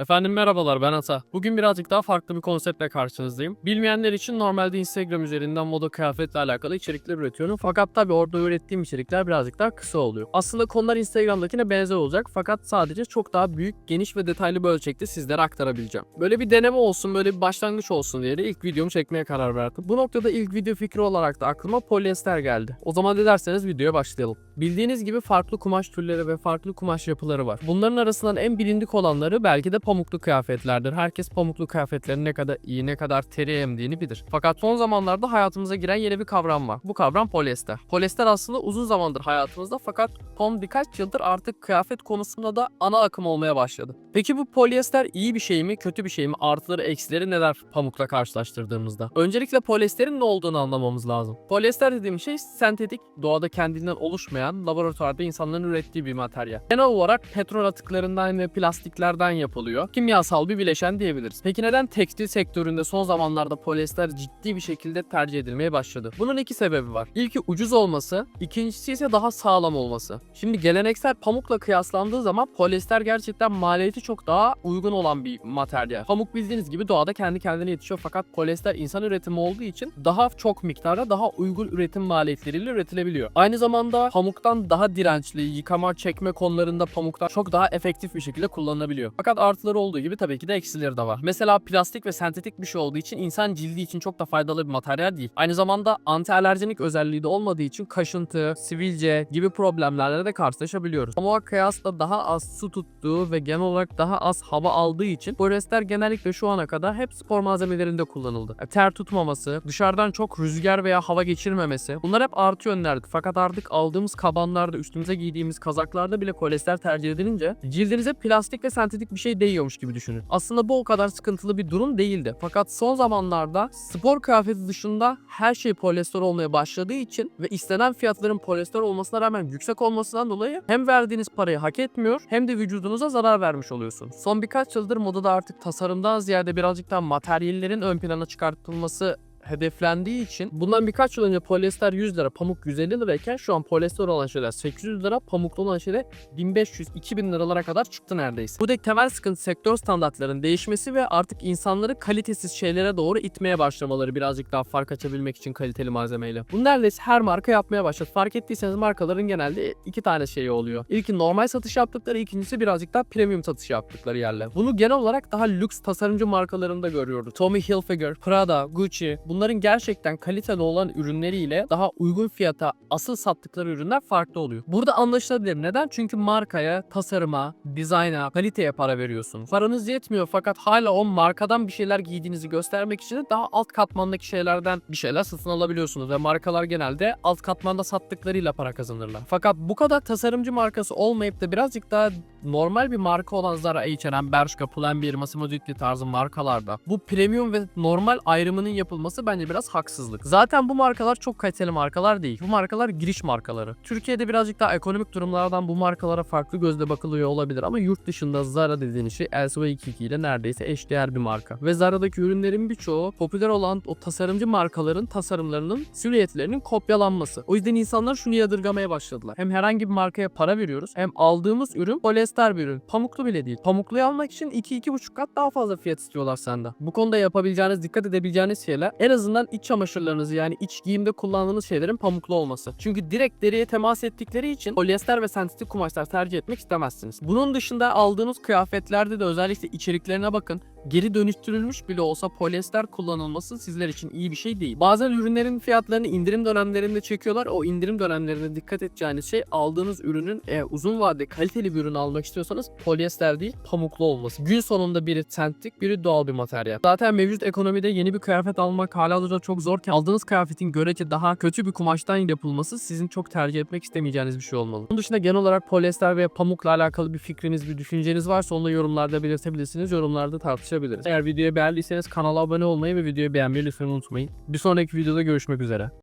Efendim merhabalar ben Ata. Bugün birazcık daha farklı bir konseptle karşınızdayım. Bilmeyenler için normalde Instagram üzerinden moda kıyafetle alakalı içerikler üretiyorum. Fakat tabii orada ürettiğim içerikler birazcık daha kısa oluyor. Aslında konular Instagram'dakine benzer olacak fakat sadece çok daha büyük, geniş ve detaylı bir ölçekte sizlere aktarabileceğim. Böyle bir deneme olsun, böyle bir başlangıç olsun diye de ilk videomu çekmeye karar verdim. Bu noktada ilk video fikri olarak da aklıma polyester geldi. O zaman ne videoya başlayalım. Bildiğiniz gibi farklı kumaş türleri ve farklı kumaş yapıları var. Bunların arasından en bilindik olanları belki de pamuklu kıyafetlerdir. Herkes pamuklu kıyafetlerin ne kadar iyi, ne kadar teri emdiğini bilir. Fakat son zamanlarda hayatımıza giren yeni bir kavram var. Bu kavram polyester. Polyester aslında uzun zamandır hayatımızda fakat son birkaç yıldır artık kıyafet konusunda da ana akım olmaya başladı. Peki bu polyester iyi bir şey mi, kötü bir şey mi? Artıları, eksileri neler pamukla karşılaştırdığımızda? Öncelikle polyesterin ne olduğunu anlamamız lazım. Polyester dediğim şey sentetik, doğada kendinden oluşmayan, laboratuvarda insanların ürettiği bir materyal. Genel olarak petrol atıklarından ve plastiklerden yapılıyor. Kimyasal bir bileşen diyebiliriz. Peki neden tekstil sektöründe son zamanlarda polyester ciddi bir şekilde tercih edilmeye başladı? Bunun iki sebebi var. İlki ucuz olması, ikincisi ise daha sağlam olması. Şimdi geleneksel pamukla kıyaslandığı zaman polyester gerçekten maliyeti çok daha uygun olan bir materyal. Pamuk bildiğiniz gibi doğada kendi kendine yetişiyor fakat polyester insan üretimi olduğu için daha çok miktarda daha uygun üretim maliyetleriyle üretilebiliyor. Aynı zamanda pamuktan daha dirençli, yıkama, çekme konularında pamuktan çok daha efektif bir şekilde kullanılabiliyor. Fakat artıları olduğu gibi tabii ki de eksileri de var. Mesela plastik ve sentetik bir şey olduğu için insan cildi için çok da faydalı bir materyal değil. Aynı zamanda anti alerjenik özelliği de olmadığı için kaşıntı, sivilce gibi problemlerle de karşılaşabiliyoruz. Pamuğa kıyasla daha az su tuttuğu ve genel olarak daha az hava aldığı için polyester genellikle şu ana kadar hep spor malzemelerinde kullanıldı. Yani ter tutmaması, dışarıdan çok rüzgar veya hava geçirmemesi bunlar hep artı yönlerdi. Fakat artık aldığımız kabanlarda, üstümüze giydiğimiz kazaklarda bile polyester tercih edilince cildinize plastik ve sentetik bir şey değiyormuş gibi düşünün. Aslında bu o kadar sıkıntılı bir durum değildi. Fakat son zamanlarda spor kıyafeti dışında her şey polyester olmaya başladığı için ve istenen fiyatların polyester olmasına rağmen yüksek olmasından dolayı hem verdiğiniz parayı hak etmiyor hem de vücudunuza zarar vermiş oluyorsun. Son birkaç yıldır modada artık tasarımdan ziyade birazcık daha materyallerin ön plana çıkartılması hedeflendiği için bundan birkaç yıl önce polyester 100 lira, pamuk 150 lirayken şu an polyester olan şeyler 800 lira, pamuklu olan şeyler 1500-2000 liralara kadar çıktı neredeyse. Buradaki temel sıkıntı sektör standartlarının değişmesi ve artık insanları kalitesiz şeylere doğru itmeye başlamaları birazcık daha fark açabilmek için kaliteli malzemeyle. Bunu neredeyse her marka yapmaya başladı. Fark ettiyseniz markaların genelde iki tane şeyi oluyor. İlki normal satış yaptıkları, ikincisi birazcık daha premium satış yaptıkları yerler. Bunu genel olarak daha lüks tasarımcı markalarında görüyoruz. Tommy Hilfiger, Prada, Gucci bunların gerçekten kaliteli olan ürünleriyle daha uygun fiyata asıl sattıkları ürünler farklı oluyor. Burada anlaşılabilir. Neden? Çünkü markaya, tasarıma, dizayna, kaliteye para veriyorsun. Paranız yetmiyor fakat hala o markadan bir şeyler giydiğinizi göstermek için de daha alt katmandaki şeylerden bir şeyler satın alabiliyorsunuz ve markalar genelde alt katmanda sattıklarıyla para kazanırlar. Fakat bu kadar tasarımcı markası olmayıp da birazcık daha normal bir marka olan Zara, H&M, Bershka, Pull&Bear, Massimo Dutti tarzı markalarda bu premium ve normal ayrımının yapılması bence biraz haksızlık. Zaten bu markalar çok kaliteli markalar değil. Bu markalar giriş markaları. Türkiye'de birazcık daha ekonomik durumlardan bu markalara farklı gözle bakılıyor olabilir ama yurt dışında Zara dediğiniz şey LCV22 ile neredeyse eşdeğer bir marka. Ve Zara'daki ürünlerin birçoğu popüler olan o tasarımcı markaların tasarımlarının silüetlerinin kopyalanması. O yüzden insanlar şunu yadırgamaya başladılar. Hem herhangi bir markaya para veriyoruz hem aldığımız ürün polyester bir ürün. Pamuklu bile değil. Pamukluyu almak için 2-2,5 kat daha fazla fiyat istiyorlar senden. Bu konuda yapabileceğiniz, dikkat edebileceğiniz şeyler en azından iç çamaşırlarınızı yani iç giyimde kullandığınız şeylerin pamuklu olması. Çünkü direkt deriye temas ettikleri için polyester ve sentetik kumaşlar tercih etmek istemezsiniz. Bunun dışında aldığınız kıyafetlerde de özellikle içeriklerine bakın. Geri dönüştürülmüş bile olsa polyester kullanılması sizler için iyi bir şey değil. Bazen ürünlerin fiyatlarını indirim dönemlerinde çekiyorlar. O indirim dönemlerinde dikkat edeceğiniz şey aldığınız ürünün eğer uzun vadede kaliteli bir ürün almak istiyorsanız polyester değil pamuklu olması. Gün sonunda biri sentetik biri doğal bir materyal. Zaten mevcut ekonomide yeni bir kıyafet almak hala da çok zorken aldığınız kıyafetin görece daha kötü bir kumaştan yapılması sizin çok tercih etmek istemeyeceğiniz bir şey olmalı. Bunun dışında genel olarak polyester ve pamukla alakalı bir fikriniz, bir düşünceniz varsa onu da yorumlarda belirtebilirsiniz. Yorumlarda tartışabiliriz. Eğer videoyu beğendiyseniz kanala abone olmayı ve videoyu beğenmeyi lütfen unutmayın. Bir sonraki videoda görüşmek üzere.